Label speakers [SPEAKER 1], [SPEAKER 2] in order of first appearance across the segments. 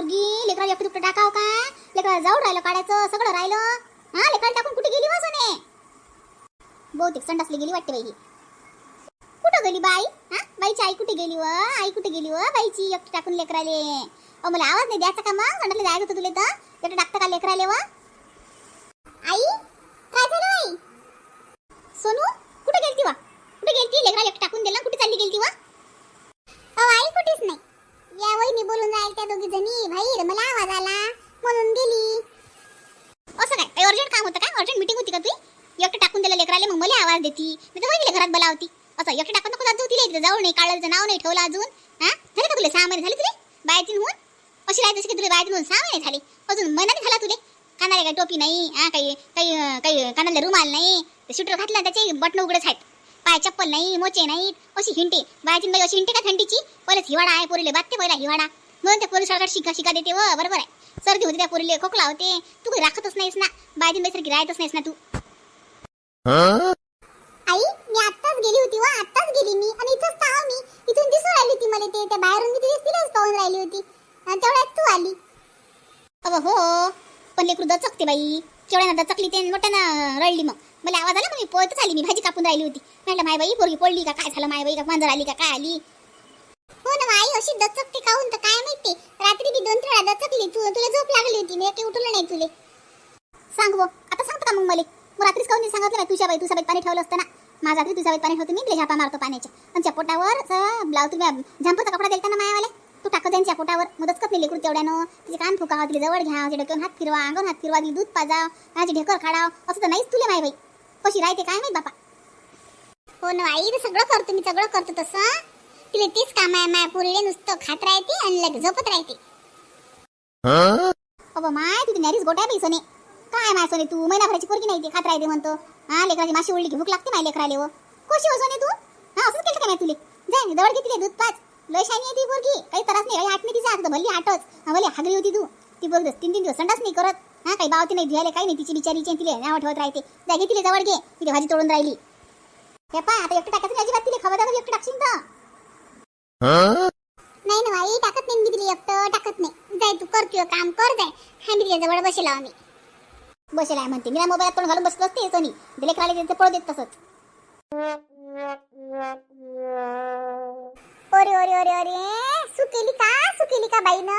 [SPEAKER 1] पोरगी? लेकराला एकटं दुकटं टाकाव का? लेकराला जाऊ राहिलं काढायचं सगळं राहिलं. हा लेकराला टाकून कुठे गेली वाजने बहुतेक संडासली गेली वाटते बाई कुठं गेली बाई? हा? बाईची आई कुठे गेली व? आई कुठे गेली व? बाईची एकटी टाकून लेकराले. अ मला आवाज नाही द्यायचा का मग? संडासला जायचं होतं तुला तर. एकटं टाकतं का लेकराले व? आई काय झालं आई सोनू कुठे गेलती वा? कुठे गेलती? लेकराला एकटं टाकून दिला. कुठे चालली गेलती वा? आई कुठेच नाही. या वहिनी बोलून जाईल त्या दोघी जणी. बाहेर मला आवाज आला. म्हणून गेली. असं काय? काही अर्जंट काम होतं का? अर्जंट मीटिंग होती का तुझी? एकटं टाकून दिलं लेकराले मग मला आवाज देती. मी तर वहिनीला घरात बोलावती. असं एकटं टाकून नको जात तिला इथं जाऊ नाही काळाचं नाव नाही ठेवलं अजून. हा? झाले का तुला? सहा महिने झाले तुले? बायतीन होऊन? अशी राहते की तुला बायतीन होऊन सहा महिने झाले? अजून महिना नाही झाला तुले? कानाला काही टोपी नाही हा? काही काही काही कानाला रुमाल नाही. शूटर घातला त्याचे बटन उघडच आहेत. पाय चप्पल नाही मोचे नाही अशी हिंटे. बायातीन बाई अशी हिंटे का थंडीची? पहिलेच हिवाळा आहे पोरीले बातते पहिला हिवाळा. म्हणून त्या पोरी सरकार शिका शिका देते व बरोबर आहे. सर्दी होते त्या पोरीले खोकला होते. तू काही राखतच नाहीस ना. बायातीन बाई सारखी राहतच नाहीस ना तू. आई मी आत्ताच गेली होती व आत्ताच गेली मी. आणि इथंच पाहा मी. इथून दिसून राहिली होती मला ते. त्या बाहेरून मी तिथेच पाहून राहिली होती. आणि तेवढ्यात तू आली. अगं हो पण लेकरू दचकते बाई. केवढ्यानं दचकली ते मोठ्यानं रडली मग. मला आवाज आला मग मी पळतच आली मी भाजी कापून राहिली होती. म्हटलं माय बाई पोरगी पडली का? काय झालं माय बाई? का मांजर आली का? काय आली? हो ना आई अशी दचकते काहून तर काय माहिती? रात्री मी दोन तीन दचकली तू तुला झोप लागली होती मी काही उठवलं नाही तुले. सांग बो आता सांगतो का मग मला? मग रात्रीच काहून नाही सांगितलं तुझ्या बाई तुझ्या बाई पाणी ठेवलं असतं ना? माझा रात्री तुझ्या बाई पाणी ठेवतो मी तुला झापा मारतो पाण्याच्या आणि पोटावर ब्लाऊज तुम्ही झंपचा कपडा देता ना मायावाले तू टाकत त्यांच्या पोटावर. मदत करत नाही लेकरू तेवढ्यानं. तिचे कान फुकावं तिला जवळ घ्या तिच्या डोक्यावर हात फिरवा अंगावर हात फिरवा तिला दूध पाजाव माझी ढेकर खाडाव असं तर नाहीच तुले माय बाई. कशी राहते काय माहीत बापा? हो ना आई सगळं करतो मी सगळं करतो तसं. तिला तीच काम आहे माया पुरीले नुसतं खात राहते आणि लगेच झोपत राहते. अबा माय तिथे नॅरीच गोट्या बाई सोने. काय माय सोने तू महिनाभराची पोरगी नाही ती खात राहते म्हणतो. हा लेकराची माशी उडली की भूक लागते माय लेकराले व. कशी हो सोने तू? हा असंच केलं का माय तुले? जाय जवळ घेतली दूध पाच. लय शानी आहे ती पोरगी. काही त्रास नाही काही हात नाही तिचा हाटच हा भले हागली होती तू. ती बघ तीन तीन दिवस संडास नाही करत. हा काही बावती नाही धुयाले काही नाही तिची बिचारीची तिले नाव ठेवत राहते. जाय घे तिले जवळ घे तिथे भाजी तोडून राहिली. हे पा आता एकटं टाकायचं नाही अजिबात तिले खबर एकटं टाकशील तर. नाही ना आई टाकत नाही मी तिला एकटं टाकत नाही. जाय तू कर तुझं काम कर जाय. हा मी तिच्या जवळ बसेल आम्ही. बसेल आहे म्हणते. मी मोबाईल तोंड घालून बसलो असते सोनी. दिले खाली त्यांचं पळ देत तसंच. अरे अरे अरे अरे सुकेली का सुकेली का बाई ना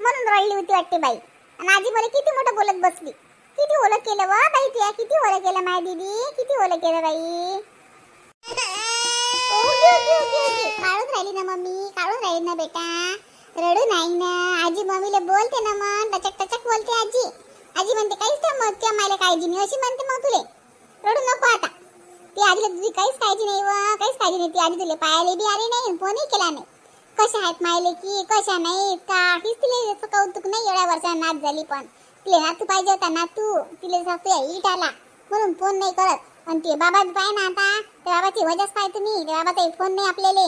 [SPEAKER 1] म्हणून रडली होती वाटते बाई. माझी मला किती मोठं बोलत बसली. किती ओलं केलं व बाई तिया किती ओलं केलं माय दीदी किती ओलं केलं बाई? काढून राहिली ना मम्मी काढून राहिली ना बेटा. रडू नाही ना. आजी मम्मीला बोलते ना मग टचक टचक बोलते आजी. आजी म्हणते काहीच तर मग त्या मायला काळजी नाही. अशी म्हणते मग तुले. रडू नको आता. ती आजीला तुझी काहीच काळजी नाही व काहीच काळजी नाही. ती आजी तुले पायाला बी आली नाही फोनही केला नाही. कशा आहेत मायले की कशा नाही काहीच तिला याचं कौतुक नाही एवढ्या वर्षा नाच झाली पण. तिला नातू पाहिजे होता नातू. तिला सांगतो ईट आला म्हणून फोन नाही करत. आणि ते बाबा पाय ना आता. त्या बाबाची वजाच पाय तुम्ही. त्या बाबाचा फोन नाही आपल्याला.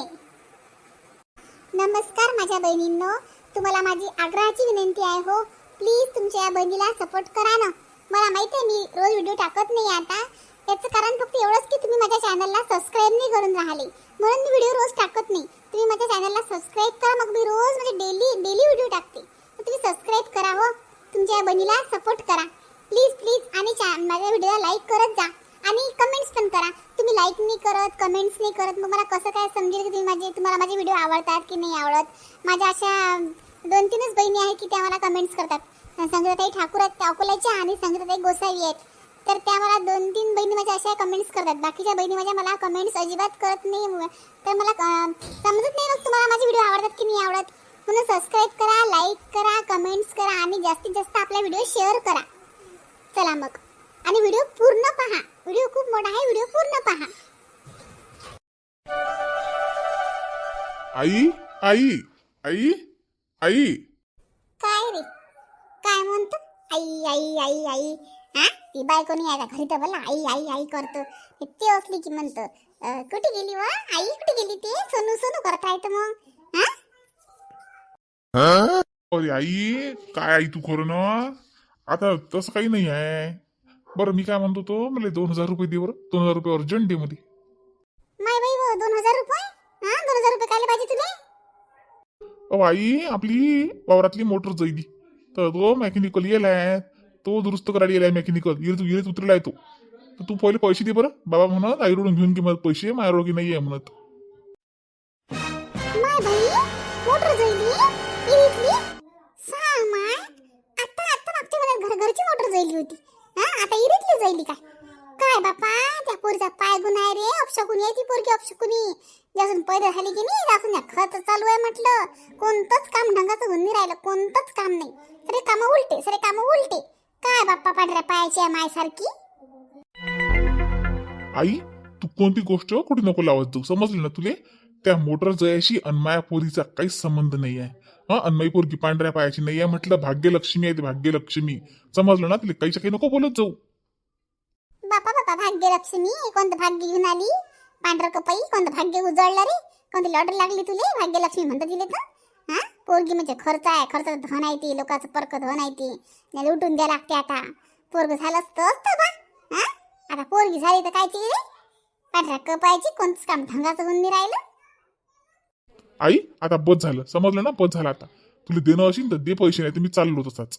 [SPEAKER 1] नमस्कार माझ्या बहिणींनो. तुम्हाला माझी आग्रहाची विनंती आहे हो. प्लीज तुमच्या या बहिणीला सपोर्ट करा ना. मला माहिती आहे मी रोज व्हिडिओ टाकत नाही आता. याचं कारण फक्त एवढंच की तुम्ही माझ्या चॅनलला सबस्क्राईब नाही करून राहिले. म्हणून मी व्हिडिओ रोज टाकत नाही. तुम्ही माझ्या चॅनलला सबस्क्राईब करा मग मी रोज म्हणजे डेली डेली व्हिडिओ टाकते. तर तुम्ही सबस्क्राईब करा हो. तुमच्या बहिणीला सपोर्ट करा. प्लीज प्लीज आणि चा- माझ्या व्हिडिओला लाईक करत जा. आणि कमेंट्स पण करा. तुम्ही लाईक नाही करत कमेंट्स नाही करत मग मला कसं काय समजेल की तुम्ही माझे तुम्हाला माझे व्हिडिओ आवडतात की नाही आवडत? माझ्या अशा दोन तीनच बहिणी आहेत की त्या मला कमेंट्स करतात. संगीताताई ठाकूर आहेत त्या अकोल्याच्या आणि संगीताताई गोसावी आहेत. तर त्या मला दोन तीन बहिणी माझ्या अशा कमेंट्स करतात. बाकीच्या बहिणी माझ्या मला कमेंट्स अजिबात करत नाही तर मला समजत नाही मग तुम्हाला माझे व्हिडिओ आवडतात की नाही आवडत. म्हणून सबस्क्राईब करा लाईक करा कमेंट्स करा आणि जास्तीत जास्त आपला व्हिडिओ शेअर करा. चला मग. आणि व्हिडिओ पूर्ण पहा. व्हिडिओ खूप मोठा आहे व्हिडिओ पूर्ण पहा.
[SPEAKER 2] आई आई आई आई.
[SPEAKER 1] काय रे? काय म्हणतो? आई आई आई आई. हा ती बायको नाही आहे का? घरी तर बोला आई आई आई करतो. ते असली की म्हणतो. कुठे गेली व? आई कुठे गेली ते? सोनू सोनू करत राहतं मग. हा?
[SPEAKER 2] अरे आई काय आई तू खरं ना? आता तसं काही नाही आहे. बरं मी काय म्हणतो तो मला दोन हजार रुपये दे बरं. दोन हजार रुपये अर्जंट दे मध्ये.
[SPEAKER 1] माय बाई व दोन हजार रुपये? हा? दोन हजार रुपये काय पाहिजे तुला
[SPEAKER 2] अहो आई आपली वावरातली मोटर जैली तर तो मेकॅनिकल येलाय तो दुरुस्त करायला येलाय मेकॅनिकल इरेत इरेत उतरलाय तो. तर तू पहिले पैसे दे बरं. बाबा म्हणत आईकडून घेऊन की मला पैसे. माझ्यारोगी नाही आहे म्हणत.
[SPEAKER 1] मोटर जाईली इरीतली सांग आता आता मागच्या वेळेस घर घरची मोटर जाईली होती. हा आता इरीतली जाईली काय? काय बापा त्या पोरीचा पाय गुण आहे रे. अपशकुनी आहे ती पोरगी अपशकुनी. ज्यासून पैदा झाली की नाही त्यासून या खत चालू आहे म्हटलं. कोणतंच काम ढंगाचं होऊन नाही राहिलं कोणतंच काम नाही. सरे काम उलटे सरे कामं उलटे. काय बाप्पा पांढऱ्या पायाची आहे मायसारखी?
[SPEAKER 2] आई तू कोणती गोष्ट कुठे नको लावत जाऊ? समजलं ना तुले? त्या मोटर जयाशी अन्माया पोरीचा काहीच संबंध नाही आहे हा अन्मयी पोरगी पांढऱ्या पायाची नाही आहे म्हटलं भाग्यलक्ष्मी आहे ते भाग्यलक्ष्मी. समजलं ना तुला? काहीच्या काही नको बोलत जाऊ.
[SPEAKER 1] बापा बापा भाग्यलक्ष्मी कोणतं भाग्य घेऊन आली? पांढरं कपाई कोणतं भाग्य उजळलं रे? कोणती लॉटर लागली तुले? भाग्यलक्ष्मी म्हणतात तिले तर. हा? पोरगी म्हणजे खर्च आहे खर्चाचं धन आहे ते लोकांचं परक धन आहे ते. उठून द्या लागते आता. पोरग झालं बा. हा? आता पोरगी झाली तर काय ती पांढऱ्या कपायची कोणतंच काम? ढंगाचं होऊन नाही राहिलं?
[SPEAKER 2] आई आता बस झालं. समजलं ना? बस झालं आता. तुला देणं असेल तर दे पैसे नाही तर मी चाललो तसाच.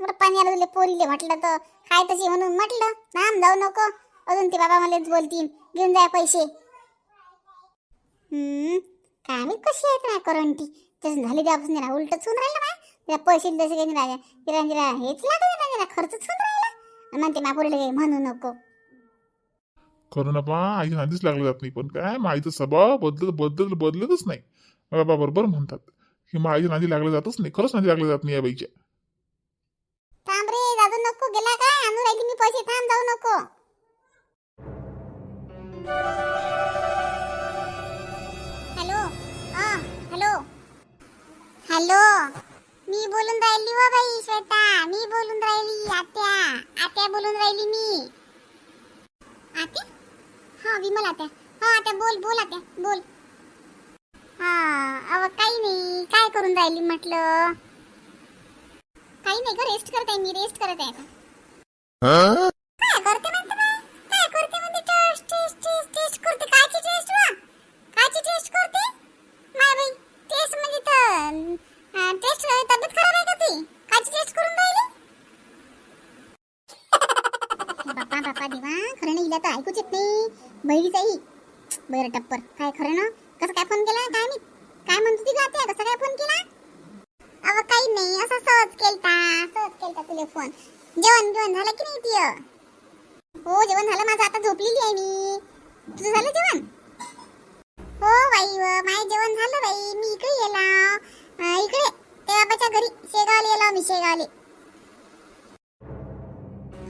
[SPEAKER 1] बरं पाण्याला तुले पोरीले म्हटलं तर. काय तशी म्हणून म्हटलं? नाम जाऊ नको. अजून ते बाबा मलाच बोलतील. घेऊन जाय पैसे. हम्म काय मी कशी आहेत ना करंटी? तसं झाली त्यापासून जरा उलटच होऊन राहिलं बा. तिला पैसे तसे काही नाही राहिले तिला जरा हेच लागत ना जरा खर्चच होऊन राहिला. आणि म्हणते मा पोरीला काही म्हणू नको.
[SPEAKER 2] खरं ना पा आई आधीच लागलं जात नाही. पण काय आईचा स्वभाव बदलत बदलत बदलतच नाही. बाबा बरोबर म्हणतात. की मग आईच्या नादी लागलं जातच नाही. खरंच नादी लागलं जात नाही या बाईच्या.
[SPEAKER 1] थांब रे नको. गेला काय आणून राहिली मी पैसे. थांब जाऊ नको. हॅलो. मी बोलून राहिली व बाई श्वेता. मी बोलून राहिली आत्या. आत्या बोलून राहिली मी. आत्या? हा विमल आत्या. हा आत्या बोल बोल आत्या बोल. हा अव काही नाही. काय करून राहिली म्हटलं? काही नाही ग रेस्ट करत आहे मी रेस्ट करत आहे आता. काय करते म्हणते बा? काय करते म्हणते टेस्ट टेस्ट टेस्ट टेस्ट करते कायची टेस्ट वा कायची टेस्ट करते माय बाई टेस्ट म्हणजे तर टेस्ट तब्येत खराब आहे का ती कायची टेस्ट करून राहिली बापा बापा देवा खरं नाही इला तर ऐकूच येत नाही. बहिणीच आई बरं टप्पर. काय खरं ना? कसं काय फोन केला? काय मी काय म्हणतो ती जाते कसं काय फोन केला? अव काही नाही. असं सहज केलता. सहज केलता तुले फोन जेवण जेवण झालं की नाही ती हो जेवण झालं माझं. आता झोपलेली आहे मी. तुझं झालं जेवण? हो बाई व. माझं जेवण झालं बाई. मी इकडे गेला इकडे. त्या बाबाच्या घरी. शेगावला गेलो मी शेगावले.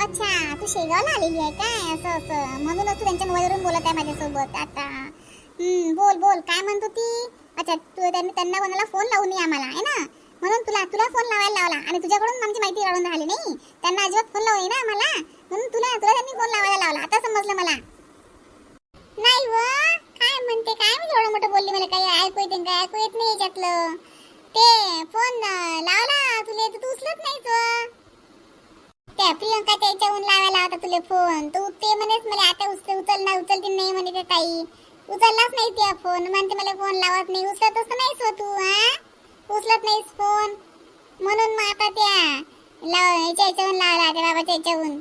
[SPEAKER 1] अच्छा तू शेगावला आलेली आहे काय? असं असं. म्हणूनच तू त्यांच्या मोबाईलवरून बोलत आहे माझ्यासोबत आता. बोल बोल. काय म्हणतो ती अच्छा तू त्यांनी त्यांना कोणाला फोन लावून ये आम्हाला आहे ना? म्हणून तुला तुला फोन लावायला लावला. आणि तुझ्याकडून आमची माहिती काढून राहिली नाही? त्यांना अजिबात फोन लावू ना आम्हाला. म्हणून तुला तुला त्यांनी फोन लावायला लावला. आता समजलं मला. नाही व काय म्हणते? काय मी एवढं मोठं बोलली मला काही? ऐकू येते काय ऐकू येत नाही याच्यातलं. ते फोन लावला तुले तू उचलत नाही व. त्या प्रियंका केला होता तुला फोन तू ते म्हणेच मला आता उचल उचल ना उचलती नाही म्हणे ते ताई. उचललाच नाही त्या फोन म्हणते मला फोन लावत नाही. उचलतच तर नाहीस हो तू हा? उचलत नाहीस फोन म्हणून मग आता त्या लाव याच्या याच्याहून लावला त्या बाबाच्या याच्याहून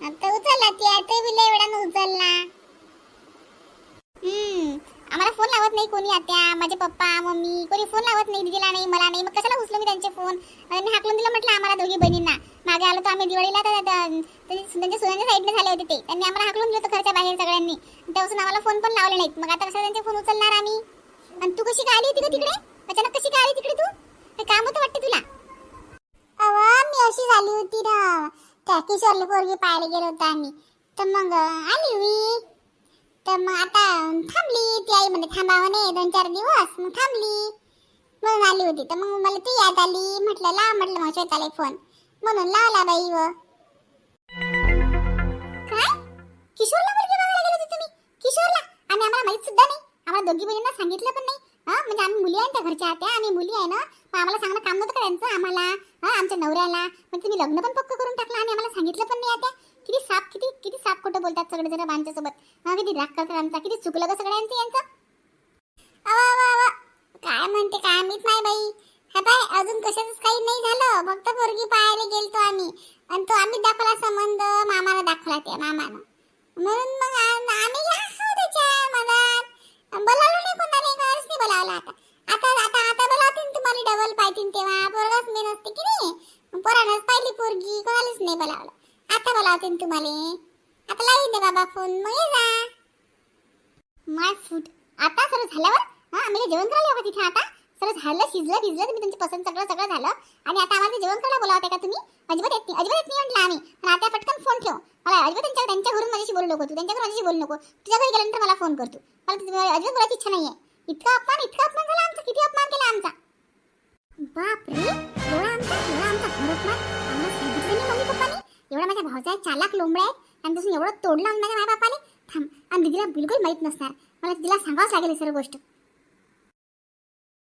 [SPEAKER 1] आता उचलला त्या ते बी लय वेळानं उचलला. आम्हाला फोन लावत नाही कोणी आत्या माझे पप्पा मम्मी कोणी फोन लावत नाही दिदीला नाही मला नाही. मग कशाला उचलो मी त्यांचे फोन आणि मी हाकलून दिलं म्हटलं आम्हाला दोघी बहिणींना. मागे आलो तर आम्ही दिवाळीला तर त्यांच्या सुनांच्या साईडने झाले होते ते. त्यांनी आम्हाला हाकलून दिलं होतं घरच्या बाहेर सगळ्यांनी. त्यापासून आम्हाला फोन पण लावले नाहीत. मग आता कसं त्यांचे फोन उचलणार आम्ही? आणि तू कशी काय आली होती का तिकडे? अचानक कशी काय आली तिकडे तू? ते काम होतं वाटतं तुला? अव मी अशी झाली होती ना. त्या किशोरला पोरगी पाहायला गेलो होतो आम्ही. तर मग आली मी तर मग आता थांबली. ती आई म्हणजे थांबावं हो नाही दोन चार दिवस. मग थांबली. म्हणून आली होती. तर मग मला ती याद आली. म्हटलं ला म्हटलं मग श्वेताला फोन म्हणून लावला बाई व. काय? किशोरला मुलगी बघायला गेले होते तुम्ही? किशोरला? आणि आम्हाला माहीत सुद्धा नाही. आम्हाला दोघी बहिणींना सांगितलं पण नाही. हा म्हणजे आम्ही मुली आहे त्या घरच्या आत्या आम्ही मुली आहे ना. मग आम्हाला सांगणं काम नव्हतं करायचं आम्हाला हा आमच्या नवऱ्याला. मग तुम्ही लग्न पण पक्क करून टाकलं आणि आम्हाला सांगितलं पण नाही आता. किती साप किती किती साप खोटं बोलतात सगळे जण आमच्या हा किती राग करतात आमचा किती चुकलं का सगळ्यांचं यांचं अवा अवा अवा काय म्हणते काय माहीत नाही बाई हा बाय काही नाही झालं. फक्त पोरगी पाहायला गेलतो आम्ही. आणि तो आम्ही दाखवला संबंध मामाला दाखवला त्या मामानं. म्हणून मग आम्ही हो त्याच्या मनात बोलावलं नाही कोणाला एकाच नाही बोलावलं आता. आता आता आता बोलावतील तुम्हाला डबल पाहिजे तेव्हा. पोरगाच मेन असते की नाही? पोरानंच पाहिली पोरगी कोणालाच नाही बोलावलं. आता बोलावतील तुम्हाला. आता लावून दे बाबा फोन मग ये जा. माय फूड आता सर्व झाल्यावर? हा आम्ही जेवण करायला हवं तिथे आता? सर्व झालं शिजलं भिजलं तुम्ही तुमची पसंत सगळं सगळं झालं. आणि आता आम्हाला जेवण करायला बोलावत आहे का तुम्ही? अजिबात येत नाही अजिबात येत नाही म्हटलं आम्ही. पण आता पटकन फोन ठेव. मला अजिबात त्यांच्या त्यांच्या घरून माझ्याशी बोलू नको तू त्यांच्या घरून माझ्याशी बोलू नको. तुझ्या घरी गेल्यानंतर मला फोन करतो मला तुझ्या अजिबात बोलायची इच्छा नाही आहे इतका अपमान इतका अपमान झाला आमचा किती अपमान केला आमचा. बापरे एवढा आमचा एवढा आमचा घर अपमान आम्हाला सांगितलं नाही मम्मी पप्पानी. एवढा माझ्या भावाचा आहे चालाक लोंबडा आहे. त्यांच्यापासून एवढं तोडलं माझ्या माय बापाने थांब आणि दिदीला बिलकुल माहीत नसणार. मला तिला सांगावंच लागेल सर्व गोष्ट.